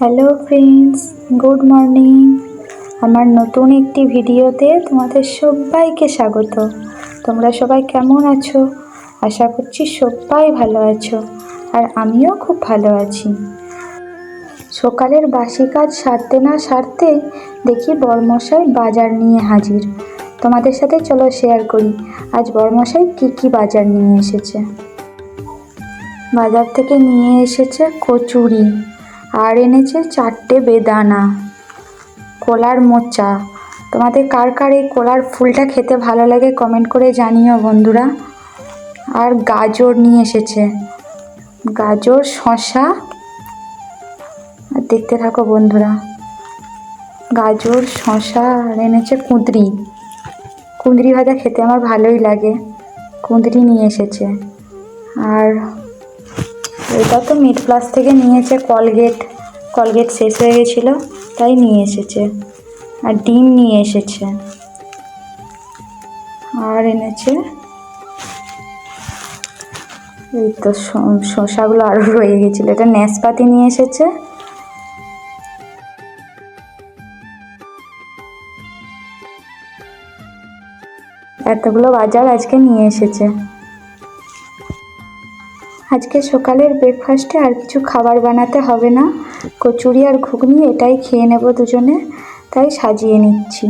Hello friends good morning আমার নতুন একটি ভিডিওতে তোমাদের সবাইকে স্বাগত। তোমরা সবাই কেমন আছো? আশা করছি সবাই ভালো আছো আর আমিও খুব ভালো আছি। সকালের বাসি কাজ সারতে না সারতে দেখি বরমশাই বাজার নিয়ে হাজির। তোমাদের সাথে চলো শেয়ার করি, আজ বরমশাই কী কী বাজার নিয়ে এসেছে? বাজার থেকে নিয়ে এসেছে কচুরি। আর এনেছে চারটে বেদানা, কলার মোচা। তোমাদের কার কার এই কলার ফুলটা খেতে ভালো লাগে কমেন্ট করে জানিও বন্ধুরা। আর গাজর নিয়ে এসেছে। গাজর শশা আর দেখতে থাকো বন্ধুরা। গাজর শশা আর এনেছে কুঁদরি। কুঁদরি ভাজা খেতে আমার ভালোই লাগে। কুঁদরি নিয়ে এসেছে। আর এটা তো মিড প্লাস থেকে নিয়েছে কলগেট কলগেট শেষ হয়ে গেছিল, তাই নিয়ে এসেছে। আর ডিম নিয়ে এসেছে। আর এনেছে এই তো শ- শসাগুলো আরও রয়ে গেছিল। এটা ন্যাসপাতি নিয়ে এসেছে। এতগুলো বাজার আজকে নিয়ে এসেছে। আজকে সকালের ব্রেকফাস্টে আর কিছু খাবার বানাতে হবে না। কচুরি আর ঘুগনি এটাই খেয়ে নেব দুজনে, তাই সাজিয়ে নিচ্ছি।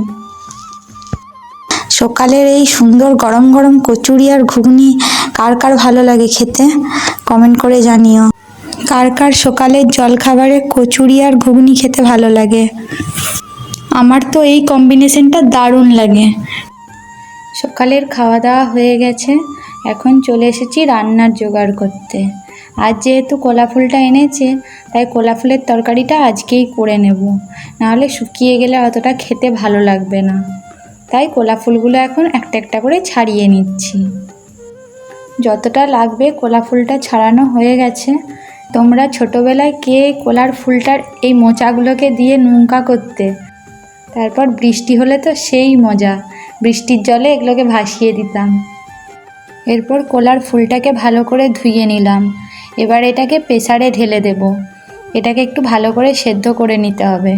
সকালের এই সুন্দর গরম গরম কচুরি আর ঘুগনি কার কার ভালো লাগে খেতে কমেন্ট করে জানিও। কার কার সকালের জলখাবারে কচুরি আর ঘুগনি খেতে ভালো লাগে? আমার তো এই কম্বিনেশনটা দারুণ লাগে। সকালের খাওয়া দাওয়া হয়ে গেছে এখন চলে এসেছি রান্নার জোগাড় করতে। আজ যেহেতু কলা ফুলটা এনেছে, তাই কলা ফুলের তরকারিটা আজকেই করে নেব। নাহলে শুকিয়ে গেলে অতটা খেতে ভালো লাগবে না। তাই কলা ফুলগুলো এখন একটা একটা করে ছাড়িয়ে নিচ্ছি। যতটা লাগবে কলা ফুলটা ছাড়ানো হয়ে গেছে। তোমরা ছোটোবেলায় কে কলার ফুলটার এই মোচাগুলোকে দিয়ে নুনকা করতে? তারপর বৃষ্টি হলে তো সেই মজা। বৃষ্টির জলে এগুলোকে ভাসিয়ে দিতাম। এরপর কলার ফুলটাকে ভালো করে ধুয়ে নিলাম। এবার এটাকে প্রেসারে ঢেলে দেব। এটাকে একটু ভালো করে সেদ্ধ করে নিতে হবে।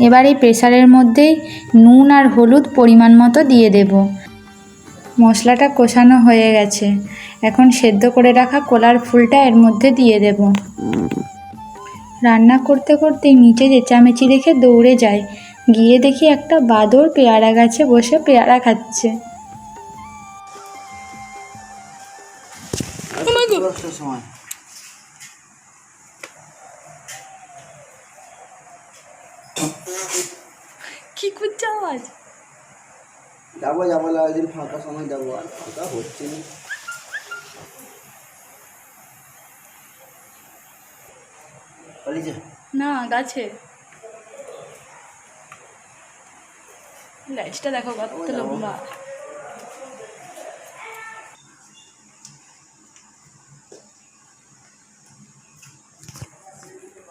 এবার এই প্রেসারের মধ্যেই নুন আর হলুদ পরিমাণ মতো দিয়ে দেব। মশলাটা কষানো হয়ে গেছে। এখন সেদ্ধ করে রাখা কলার ফুলটা এর মধ্যে দিয়ে দেব। রান্না করতে করতেই নিচে চেঁচামেচি দেখে দৌড়ে যায় গিয়ে দেখি একটা বাদর পেয়ারা গাছে বসে পেয়ারা খাচ্ছে। দশটার সময়। কি করছে আওয়াজ? যাব যাব ফাঁকা সময় যাব। আর ফাঁকা হচ্ছে না। না গাছে। লাইটটা দেখো কত লম্বা।